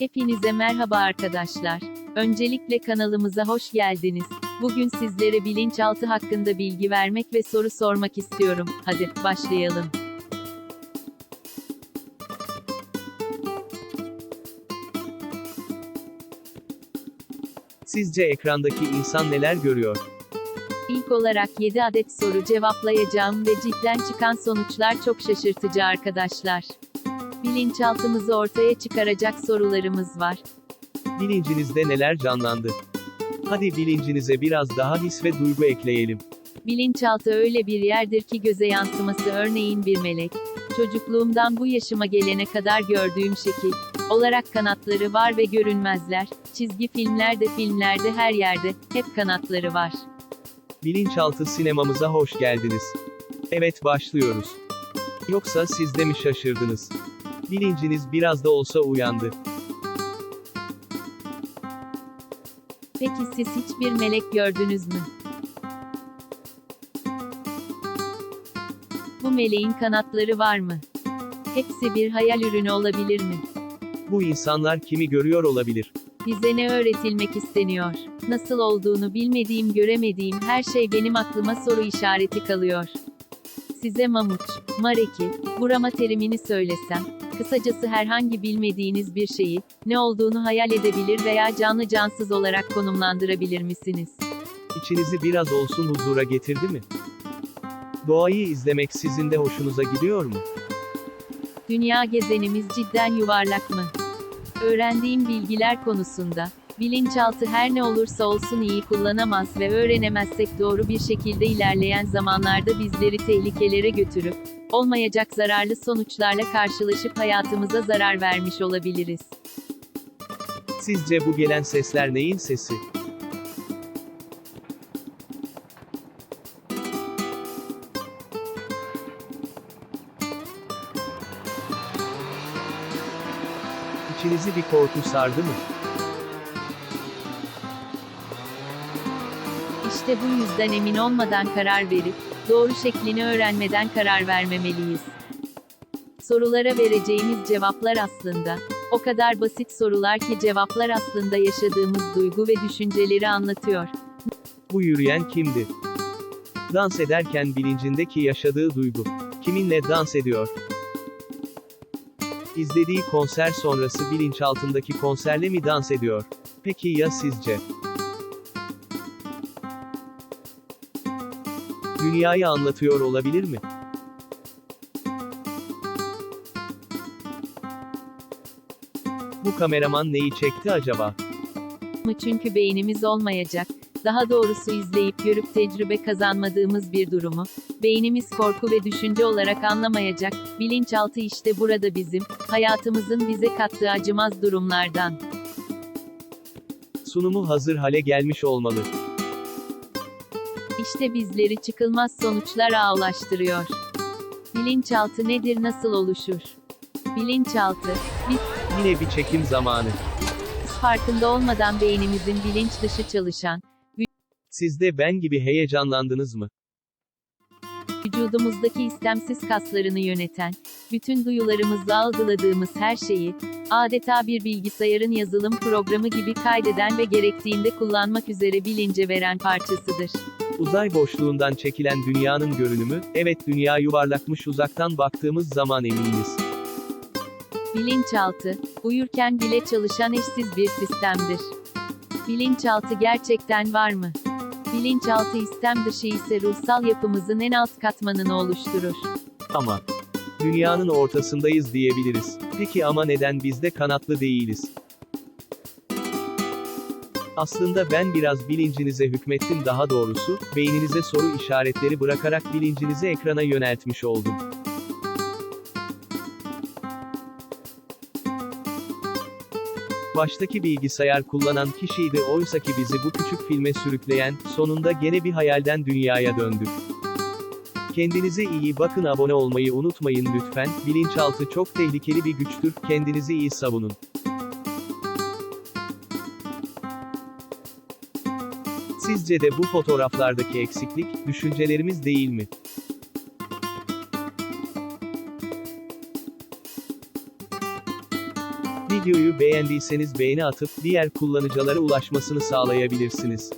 Hepinize merhaba arkadaşlar. Öncelikle kanalımıza hoş geldiniz. Bugün sizlere bilinçaltı hakkında bilgi vermek ve soru sormak istiyorum. Hadi başlayalım. Sizce ekrandaki insan neler görüyor? İlk olarak 7 adet soru cevaplayacağım ve cidden çıkan sonuçlar çok şaşırtıcı arkadaşlar. Bilinçaltımızı ortaya çıkaracak sorularımız var. Bilincinizde neler canlandı? Hadi bilincinize biraz daha his ve duygu ekleyelim. Bilinçaltı öyle bir yerdir ki göze yansıması örneğin bir melek. Çocukluğumdan bu yaşıma gelene kadar gördüğüm şekil olarak kanatları var ve görünmezler. Çizgi filmlerde, filmlerde, her yerde hep kanatları var. Bilinçaltı sinemamıza hoş geldiniz. Evet başlıyoruz. Yoksa siz de mi şaşırdınız? Bilinciniz biraz da olsa uyandı. Peki siz hiçbir melek gördünüz mü? Bu meleğin kanatları var mı? Hepsi bir hayal ürünü olabilir mi? Bu insanlar kimi görüyor olabilir? Bize ne öğretilmek isteniyor? Nasıl olduğunu bilmediğim, göremediğim her şey benim aklıma soru işareti kalıyor. Size mamuç, mareki, burama terimini söylesem, kısacası herhangi bilmediğiniz bir şeyi, ne olduğunu hayal edebilir veya canlı cansız olarak konumlandırabilir misiniz? İçinizi biraz olsun huzura getirdi mi? Doğayı izlemek sizin de hoşunuza gidiyor mu? Dünya gezenimiz cidden yuvarlak mı? Öğrendiğim bilgiler konusunda, bilinçaltı her ne olursa olsun iyi kullanamaz ve öğrenemezsek doğru bir şekilde ilerleyen zamanlarda bizleri tehlikelere götürüp, olmayacak zararlı sonuçlarla karşılaşıp hayatımıza zarar vermiş olabiliriz. Sizce bu gelen sesler neyin sesi? İçinizi bir korku sardı mı? İşte bu yüzden emin olmadan karar verip, doğru şeklini öğrenmeden karar vermemeliyiz. Sorulara vereceğimiz cevaplar aslında, o kadar basit sorular ki cevaplar aslında yaşadığımız duygu ve düşünceleri anlatıyor. Bu yürüyen kimdi? Dans ederken bilincindeki yaşadığı duygu. Kiminle dans ediyor? İzlediği konser sonrası bilinçaltındaki konserle mi dans ediyor? Peki ya sizce? Dünyayı anlatıyor olabilir mi? Bu kameraman neyi çekti acaba? mı çünkü beynimiz olmayacak. Daha doğrusu izleyip görüp tecrübe kazanmadığımız bir durumu, beynimiz korku ve düşünce olarak anlamayacak. Bilinçaltı işte burada bizim, hayatımızın bize kattığı acımaz durumlardan. Sunumu hazır hale gelmiş olmalı. İşte bizleri çıkılmaz sonuçlara ulaştırıyor. Bilinçaltı nedir nasıl oluşur? Bilinçaltı, biz Yine bir çekim zamanı. farkında olmadan beynimizin bilinç dışı çalışan, Siz de ben gibi heyecanlandınız mı? vücudumuzdaki istemsiz kaslarını yöneten, bütün duyularımızla algıladığımız her şeyi, adeta bir bilgisayarın yazılım programı gibi kaydeden ve gerektiğinde kullanmak üzere bilince veren parçasıdır. Uzay boşluğundan çekilen dünyanın görünümü, evet dünya yuvarlakmış uzaktan baktığımız zaman eminiz. Bilinçaltı, uyurken bile çalışan eşsiz bir sistemdir. Bilinçaltı gerçekten var mı? Bilinçaltı istem dışı ise ruhsal yapımızın en alt katmanını oluşturur. Ama dünyanın ortasındayız diyebiliriz. Peki ama neden biz de kanatlı değiliz? Aslında ben biraz bilincinize hükmettim daha doğrusu, beyninize soru işaretleri bırakarak bilincinizi ekrana yöneltmiş oldum. Baştaki bilgisayar kullanan kişiydi oysaki bizi bu küçük filme sürükleyen, sonunda gene bir hayalden dünyaya döndük. Kendinize iyi bakın abone olmayı unutmayın lütfen, bilinçaltı çok tehlikeli bir güçtür, kendinizi iyi savunun. Sizce de bu fotoğraflardaki eksiklik, düşüncelerimiz değil mi? Videoyu beğendiyseniz beğeni atıp diğer kullanıcılara ulaşmasını sağlayabilirsiniz.